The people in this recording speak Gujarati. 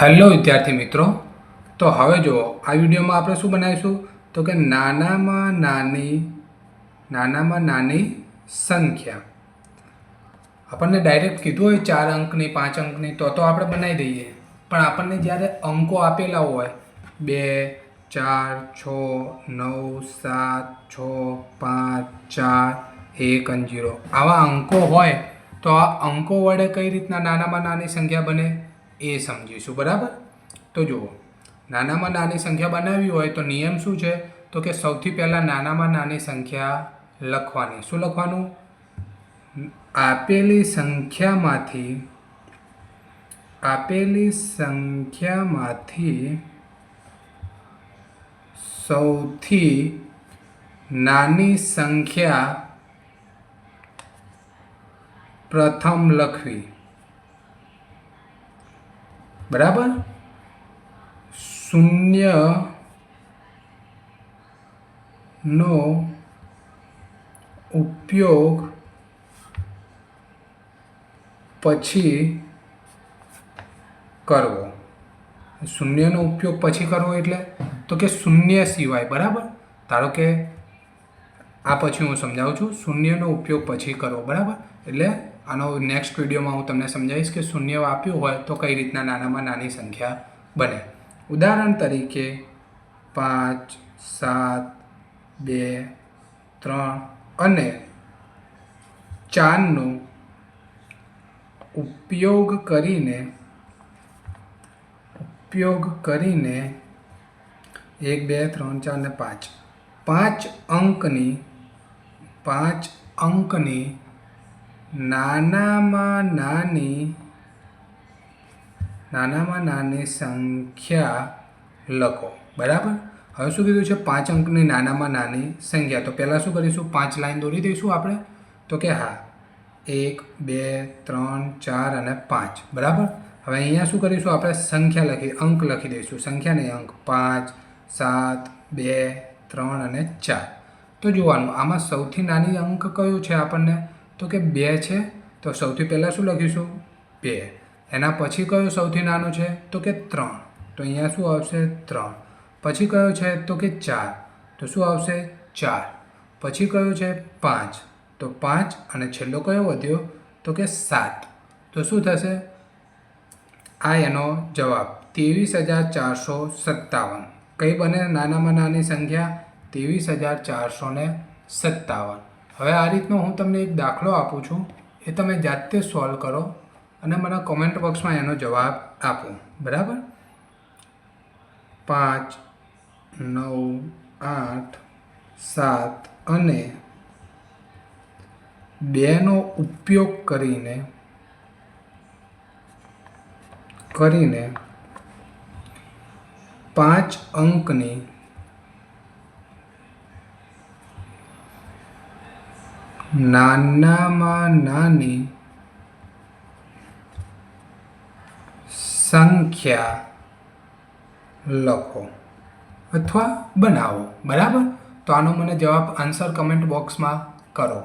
હેલો વિદ્યાર્થી મિત્રો. તો હવે જુઓ આ વિડીયોમાં આપણે શું બનાવીશું? તો કે નાનામાં નાની નાનામાં નાની સંખ્યા. આપણને ડાયરેક્ટ કીધું હોય ચાર અંકની, પાંચ અંકની, તો તો આપણે બનાવી દઈએ. પણ આપણને જ્યારે અંકો આપેલા હોય, બે, ચાર, છ, નવ, સાત, છ, પાંચ, ચાર, એક અને જીરો આવા અંકો હોય તો આ અંકો વડે કઈ રીતના નાનામાં નાની સંખ્યા બને? એ સમજીશું, બરાબર? તો જુઓ, નાનામાં નાની સંખ્યા બનાવવી હોય તો નિયમ શું છે? તો કે સૌથી પહેલાં નાનામાં નાની સંખ્યા લખવાની. શું લખવાનું? આપેલી સંખ્યામાંથી આપેલી સંખ્યામાંથી સૌથી નાની સંખ્યા પ્રથમ લખવી. બરાબર? શૂન્ય નો ઉપયોગ પછી કરવો. શૂન્યનો ઉપયોગ પછી કરવો એટલે તો કે શૂન્ય સિવાય, બરાબર? ધારો કે આ પછી હું સમજાવું છું, શૂન્યનો ઉપયોગ પછી કરવો, બરાબર? એટલે આનો નેક્સ્ટ વિડીયોમાં હું તમને સમજાવીશ કે શૂન્ય આપ્યું હોય તો કઈ રીતના નાનામાં નાની સંખ્યા બને. ઉદાહરણ તરીકે પાંચ, સાત, બે, ત્રણ અને ચારનો ઉપયોગ કરીને ઉપયોગ કરીને એક, બે, ત્રણ, ચાર ને પાંચ. પાંચ અંકની પાંચ અંકની નાનામાં નાની નાનામાં નાની સંખ્યા લખો. બરાબર? હવે શું કીધું છે? પાંચ અંકની નાનામાં નાની સંખ્યા. તો પહેલાં શું કરીશું? પાંચ લાઈન દોરી દઈશું આપણે. તો કે હા, એક, બે, ત્રણ, ચાર અને પાંચ. બરાબર? હવે અહીંયા શું કરીશું? આપણે સંખ્યા લખી, અંક લખી દઈશું. સંખ્યા નહીં, અંક. પાંચ, સાત, બે, ત્રણ અને ચાર. તો જોવાનું આમાં સૌથી નાની અંક કયો છે આપણને? તો કે બે છે? તો સૌથી પહેલાં શું લખીશું? બે. એના પછી કયો સૌથી નાનો છે? તો કે ત્રણ. તો અહીંયા શું આવશે? ત્રણ. પછી કયો છે? તો કે ચાર. તો શું આવશે? ચાર. પછી કયો છે? પાંચ. તો પાંચ અને છેલ્લો કયો વધ્યો? તો કે સાત. તો શું થશે? આ એનો જવાબ. ત્રેવીસ હજાર ચારસો સત્તાવન. કઈ બને? નાનામાં નાની સંખ્યા. ત્રેવીસ હજાર ચારસો સત્તાવન. હવે આ રીતનો હું તમને એક દાખલો આપું છું. એ તમે જાતે સોલ્વ કરો અને મને કોમેન્ટ બોક્સમાં એનો જવાબ આપો. બરાબર? પાંચ, નવ, આઠ, સાત અને બેનો ઉપયોગ કરીને કરીને પાંચ અંકની નાનામાં નાની સંખ્યા લખો અથવા બનાવો. બરાબર? તો આનો મને જવાબ આન્સર કમેન્ટ બોક્સમાં કરો.